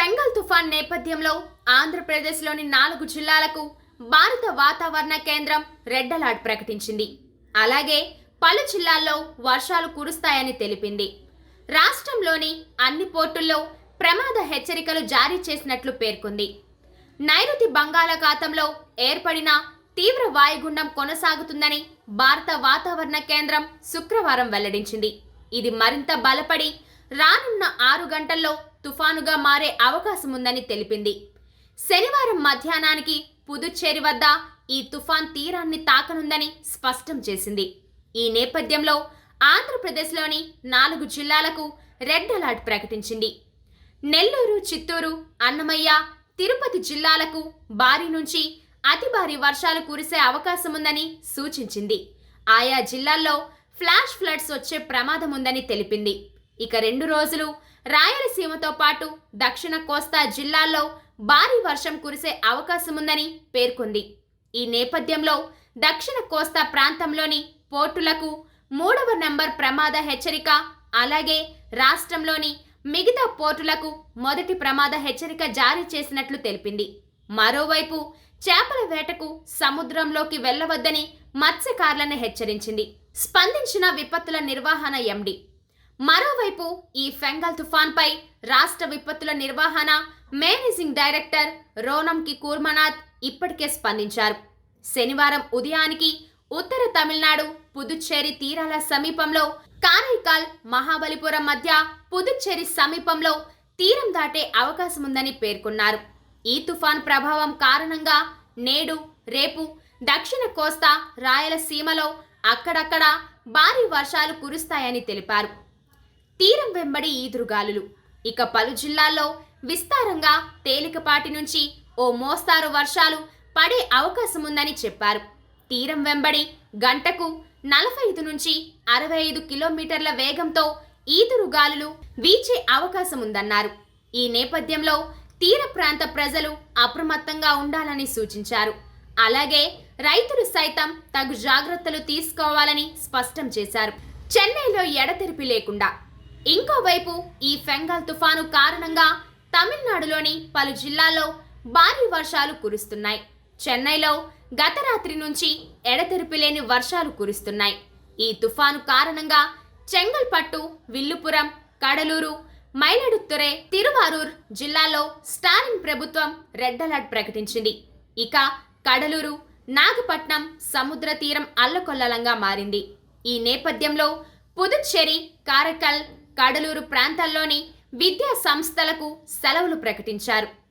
Fengal తుఫాన్ నేపథ్యంలో ఆంధ్రప్రదేశ్లోని నాలుగు జిల్లాలకు భారత వాతావరణ కేంద్రం రెడ్ అలర్ట్ ప్రకటించింది. అలాగే పలు జిల్లాల్లో వర్షాలు కురుస్తాయని తెలిపింది. రాష్ట్రంలోని అన్ని పోర్టుల్లో ప్రమాద హెచ్చరికలు జారీ చేసినట్లు పేర్కొంది. నైరుతి బంగాళాఖాతంలో ఏర్పడిన తీవ్ర వాయుగుండం కొనసాగుతుందని భారత వాతావరణ కేంద్రం శుక్రవారం వెల్లడించింది. ఇది మరింత బలపడి రానున్న ఆరు గంటల్లో తుఫానుగా మారే అవకాశం ఉందని తెలిపింది. శనివారం మధ్యాహ్నానికి పుదుచ్చేరి వద్ద ఈ తుఫాన్ తీరాన్ని తాకనుందని స్పష్టం చేసింది. ఈ నేపథ్యంలో ఆంధ్రప్రదేశ్లోని నాలుగు జిల్లాలకు రెడ్ అలర్ట్ ప్రకటించింది. నెల్లూరు చిత్తూరు అన్నమయ్య తిరుపతి జిల్లాలకు భారీ నుంచి అతి భారీ వర్షాలు కురిసే అవకాశం ఉందని సూచించింది. ఆయా జిల్లాల్లో ఫ్లాష్ ఫ్లడ్స్ వచ్చే ప్రమాదం ఉందని తెలిపింది. ఇక రెండు రోజులు రాయలసీమతో పాటు దక్షిణ కోస్తా జిల్లాల్లో భారీ వర్షం కురిసే అవకాశముందని పేర్కొంది. ఈ నేపథ్యంలో దక్షిణ కోస్తా ప్రాంతంలోని పోర్టులకు మూడవ నంబర్ ప్రమాద హెచ్చరిక అలాగే రాష్ట్రంలోని మిగతా పోర్టులకు మొదటి ప్రమాద హెచ్చరిక జారీ చేసినట్లు తెలిపింది. మరోవైపు చేపల వేటకు సముద్రంలోకి వెళ్ళవద్దని మత్స్యకారులను హెచ్చరించింది. స్పందించిన విపత్తుల నిర్వహణ ఎండి. మరోవైపు ఈ ఫెంగల్ తుఫాన్పై రాష్ట్ర విపత్తుల నిర్వహణ మేనేజింగ్ డైరెక్టర్ రోనంకి కూర్మనాథ్ ఇప్పటికే స్పందించారు. శనివారం ఉదయానికి ఉత్తర తమిళనాడు పుదుచ్చేరి తీరాల సమీపంలో కారైకాల్ మహాబలిపురం మధ్య పుదుచ్చేరి సమీపంలో తీరం దాటే అవకాశం ఉందని పేర్కొన్నారు. ఈ తుఫాన్ ప్రభావం కారణంగా నేడు రేపు దక్షిణ కోస్తా రాయలసీమలో అక్కడక్కడ భారీ వర్షాలు కురుస్తాయని తెలిపారు. తీరం వెంబడి ఈదురుగాలులు. ఇక పలు జిల్లాల్లో విస్తారంగా తేలికపాటి నుంచి ఓ మోస్తారు వర్షాలు పడే అవకాశం ఉందని చెప్పారు. తీరం వెంబడి గంటకు నలభై ఐదు నుంచి అరవై ఐదు కిలోమీటర్ల వేగంతో ఈదురుగాలులు వీచే అవకాశం ఉందన్నారు ఈ నేపథ్యంలో తీర ప్రాంత ప్రజలు అప్రమత్తంగా ఉండాలని సూచించారు. అలాగే రైతులు సైతం తగు జాగ్రత్తలు తీసుకోవాలని స్పష్టం చేశారు. చెన్నైలో ఎడతెరిపి లేకుండా ఇంకోవైపు ఈ ఫెంగల్ తుఫాను కారణంగా తమిళనాడులోని పలు జిల్లాల్లో భారీ వర్షాలు కురుస్తున్నాయి. చెన్నైలో గత రాత్రి నుంచి ఎడతెరిపి లేని వర్షాలు కురుస్తున్నాయి. ఈ తుఫాను కారణంగా చెంగల్పట్టు విల్లుపురం కడలూరు మైలడుత్తురే తిరువారూర్ జిల్లాలో స్టాలిన్ ప్రభుత్వం రెడ్ అలర్ట్ ప్రకటించింది. ఇక కడలూరు నాగపట్నం సముద్ర తీరం అల్లకొల్లలంగా మారింది. ఈ నేపథ్యంలో పుదుచ్చేరి కారకల్ కడలూరు ప్రాంతాల్లోని విద్యా సంస్థలకు సెలవులు ప్రకటించారు.